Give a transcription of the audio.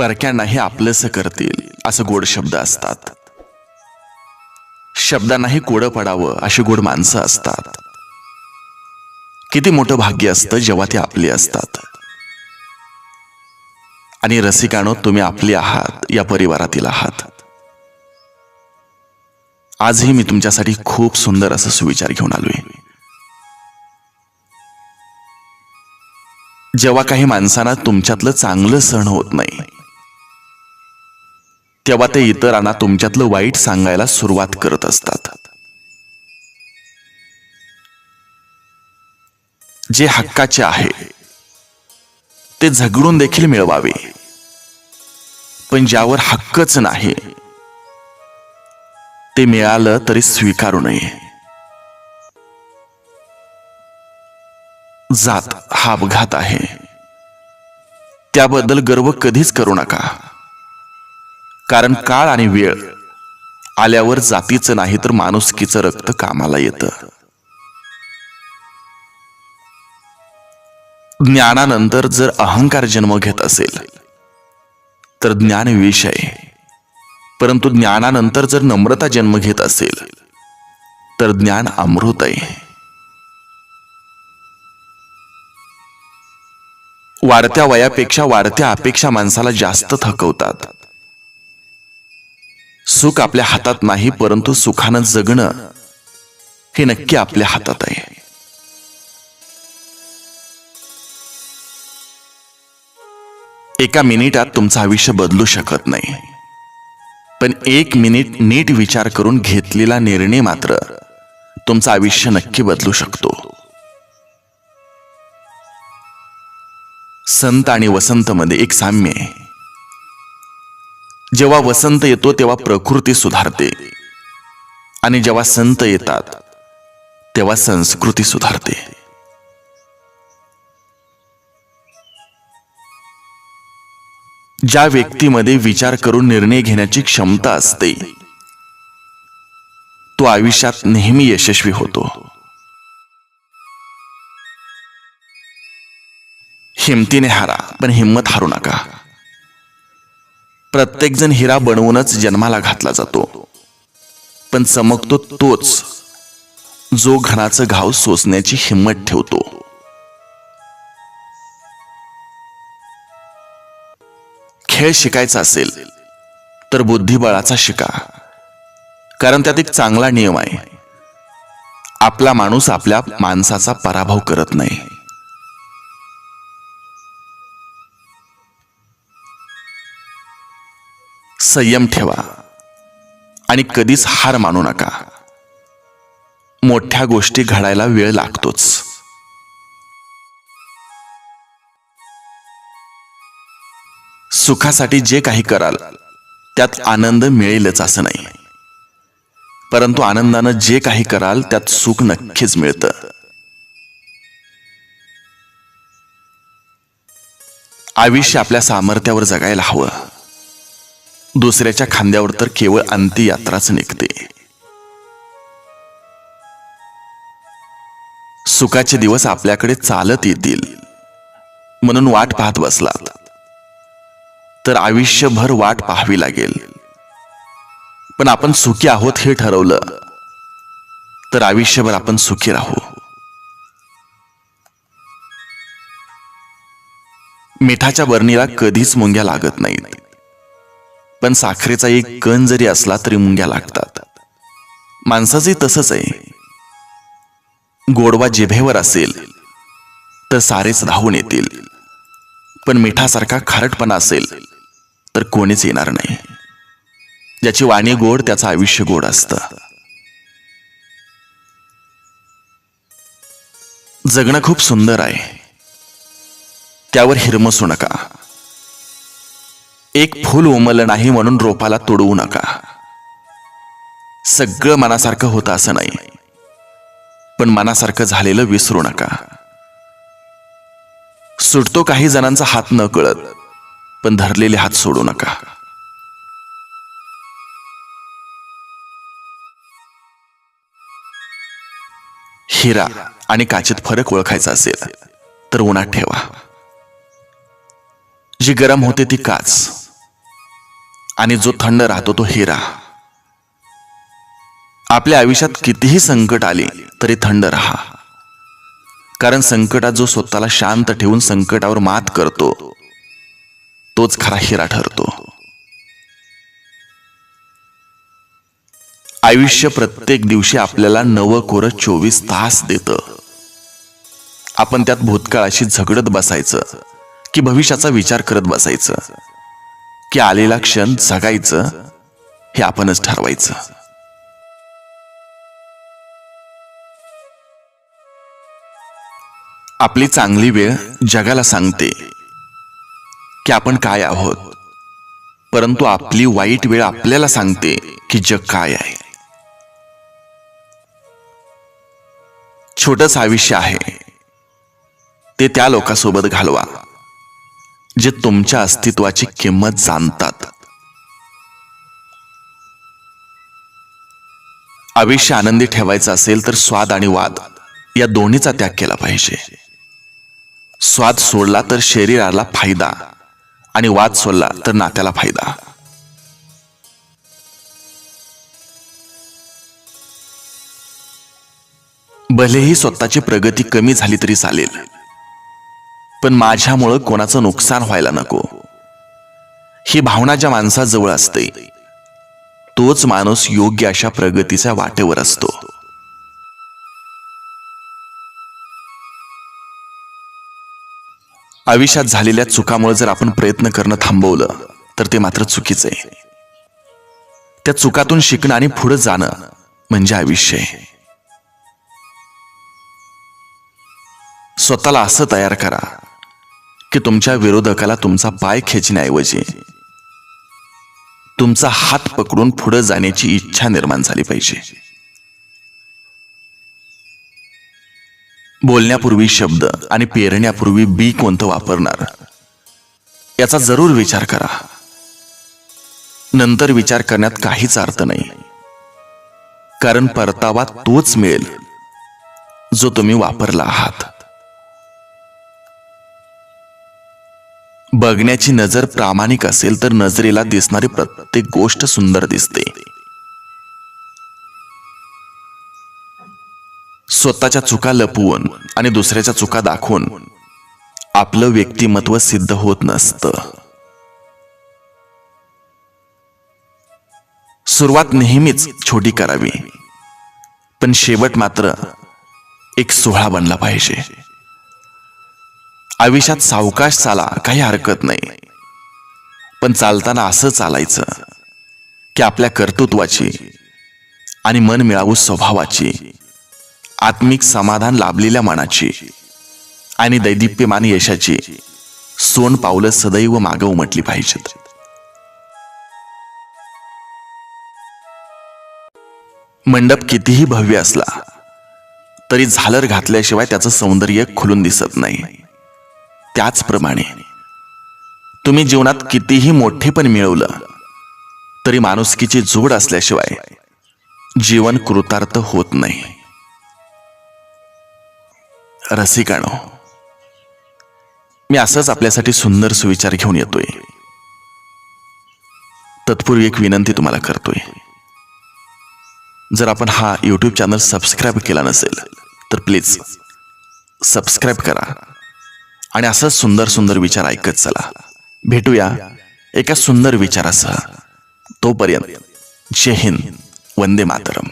परक्यांनाही आपलंसं करतील असं गोड शब्द असतात. शब्दांनाही कोडं पडावं अशी गोड माणसं असतात. किती मोठं भाग्य असतं जेव्हा ते आपली असतात. आणि रसिकानो तुम्ही आपले आहात या परिवारातील आहात. आजही मी तुमच्यासाठी खूप सुंदर असं सुविचार घेऊन आलोय. जेव्हा काही माणसांना तुमच्यातलं चांगलं सण होत नाही तेव्हा ते इतरांना तुमच्यातलं वाईट सांगायला सुरुवात करत असतात. जे हक्काचे आहे ते झगडून देखील मिळवावे. पण ज्यावर हक्कच नाही ते मिळालं तरी स्वीकारू नये. जात हा अपघात आहे. त्याबद्दल गर्व कधीच करू नका. कारण काळ आणि वेळ आल्यावर जातीचं नाही तर माणुसकीचं रक्त कामाला येतं. ज्ञानानंतर जर अहंकार जन्म घेत असेल तर ज्ञान विष आहे. परंतु ज्ञानानंतर जर नम्रता जन्म घेत असेल तर ज्ञान अमृत आहे. वाढत्या वयापेक्षा वाढत्या अपेक्षा माणसाला जास्त थकवतात. सुख आपल्या हातात नाही परंतु सुखानं जगणं हे नक्की आपल्या हातात आहे. एका मिनिटात तुमचं आयुष्य बदलू शकत नाही. पण एक मिनिट नीट विचार करून घेतलेला निर्णय मात्र तुमचं आयुष्य नक्की बदलू शकतो. संत आणि वसंत मध्ये एक साम्य आहे. जेव्हा वसंत येतो तेव्हा प्रकृती सुधारते. आणि जेव्हा संत येतात तेव्हा संस्कृती सुधारते. ज्या व्यक्तीमध्ये विचार करून निर्णय घेण्याची क्षमता असते तो आयुष्यात नेहमी यशस्वी होतो. हिमतीने हारा पण हिंमत हारू नका. प्रत्येकजण हिरा बनवूनच जन्माला घातला जातो. पण चमकतो तोच जो घराचं घाव सोसण्याची हिंमत ठेवतो. खेळ शिकायचा असेल तर बुद्धिबळाचा शिका. कारण त्यात एक चांगला नियम आहे. आपला माणूस आपल्या माणसाचा पराभव करत नाही. संयम ठेवा आणि कधीच हार मानू नका. मोठ्या गोष्टी घडायला वेळ लागतोच. सुखासाठी जे काही कराल त्यात आनंद मिळेलच असं नाही. परंतु आनंदानं जे काही कराल त्यात सुख नक्कीच मिळतं. आयुष्य आपल्या सामर्थ्यावर जगायला हवं. दुसऱ्याच्या खांद्यावर तर केवळ अंत्ययात्राच निघते. सुखाचे दिवस आपल्याकडे चालत येतील म्हणून वाट पाहत बसलात. तर आयुष्यभर वाट पाहावी लागेल. पण आपण सुखी आहोत हे ठरवलं तर आयुष्यभर आपण सुखी राहू. मिठाच्या बरणीला कधीच मुंग्या लागत नाहीत. पण साखरेचा एक कण जरी असला तरी मुंग्या लागतात. माणसाचे तसंच आहे. गोडवा जिभेवर असेल तर सारेच धावून येतील. पण मिठासारखा खारटपणा असेल तर कोणीच येणार नाही. ज्याची वाणी गोड त्याचं आयुष्य गोड असतं. जगणं खूप सुंदर आहे. त्यावर हिरमसू नका. एक फूल उमल नाही म्हणून रोपाला तोडवू नका. सगळं मनासारखं होतं असं नाही. पण मनासारखं झालेलं विसरू नका. सुटतो काही जणांचा हात न कळत पण धरलेले हात सोडू नका. हिरा आणि काचेत फरक ओळखायचा असेल तर उन्हात ठेवा. जी गरम होते ती काच. आणि जो थंड राहतो तो हिरा. आपल्या आयुष्यात कितीही संकट आले तरी थंड राहा. कारण संकटात जो स्वतःला शांत ठेवून संकटावर मात करतो तोच खरा हिरा ठरतो. आयुष्य प्रत्येक दिवशी आपल्याला नवं कोरं चोवीस तास देतं. आपण त्यात भूतकाळाशी झगडत बसायचं की भविष्याचा विचार करत बसायचं. की आलेला क्षण जगायचं हे आपणच ठरवायचं. आपली चांगली वेळ जगाला सांगते की आपण काय आहोत परंतु आपली वाईट वेळ आपल्याला सांगते की जग काय आहे. छोटच आयुष्य आहे ते त्या लोकांसोबत घालवा. जे तुमच्या अस्तित्वाची किंमत जाणतात. आयुष्य आनंदी ठेवायचं असेल तर स्वाद आणि वाद या दोन्हीचा त्याग केला पाहिजे. स्वाद सोडला तर शरीराला फायदा आणि वाद सोडला तर नात्याला फायदा. भलेही स्वतःची प्रगती कमी झाली तरी चालेल. पण माझ्यामुळं कोणाचं नुकसान व्हायला नको. ही भावना ज्या माणसाजवळ असते तोच माणूस योग्य अशा प्रगतीच्या वाटेवर असतो. आयुष्यात झालेल्या चुकामुळे जर आपण प्रयत्न करणं थांबवलं तर ते मात्र चुकीचं आहे. त्या चुकातून शिकणं आणि पुढे जाणं म्हणजे आयुष्य आहे. स्वतःला असं तयार करा की तुमच्या विरोधकाला तुमचा पाय खेचण्याऐवजी तुमचा हात पकडून पुढे जाण्याची इच्छा निर्माण झाली पाहिजे. बोलण्यापूर्वी शब्द आणि पेरण्यापूर्वी बी कोणतं वापरणार? याचा जरूर विचार करा. नंतर विचार करण्यात काहीच अर्थ नाही. कारण परतावा तोच मिळेल जो तुम्ही वापरला आहात. बघण्याची नजर प्रामाणिक असेल तर नजरेला दिसणारी प्रत्येक गोष्ट सुंदर दिसते. स्वतःच्या चुका लपवून आणि दुसऱ्याच्या चुका दाखवून आपलं व्यक्तिमत्व सिद्ध होत नसतं. सुरुवात नेहमीच छोटी करावी पण शेवट मात्र एक सोहळा बनला पाहिजे. आयुष्यात सावकाश चाला काही हरकत नाही. पण चालताना असं चालायचं की आपल्या कर्तृत्वाची आणि मन मिळावू स्वभावाची आत्मिक समाधान लाभलेल्या मनाची आणि दैदिप्यमान यशाची सोन पावलं सदैव मागं उमटली पाहिजेत. मंडप कितीही भव्य असला तरी झालर घातल्याशिवाय त्याचं सौंदर्य खुलून दिसत नाही. त्याचप्रमाणे तुम्ही जीवनात कितीही मोठे पण मिळवलं तरी माणुसकीची जोड असल्याशिवाय जीवन कृतार्थ होत नाही. रसिकाणो मी असंच आपल्यासाठी सुंदर सुविचार घेऊन येतोय. तत्पूर्वी एक विनंती तुम्हाला करतोय. जर आपण हा यूट्यूब चॅनल सबस्क्राईब केला नसेल तर प्लीज सबस्क्राईब करा. आणि असंच सुंदर सुंदर विचार ऐकत चला. भेटूया एका सुंदर विचारासह. तोपर्यंत जय हिंद वंदे मातरम.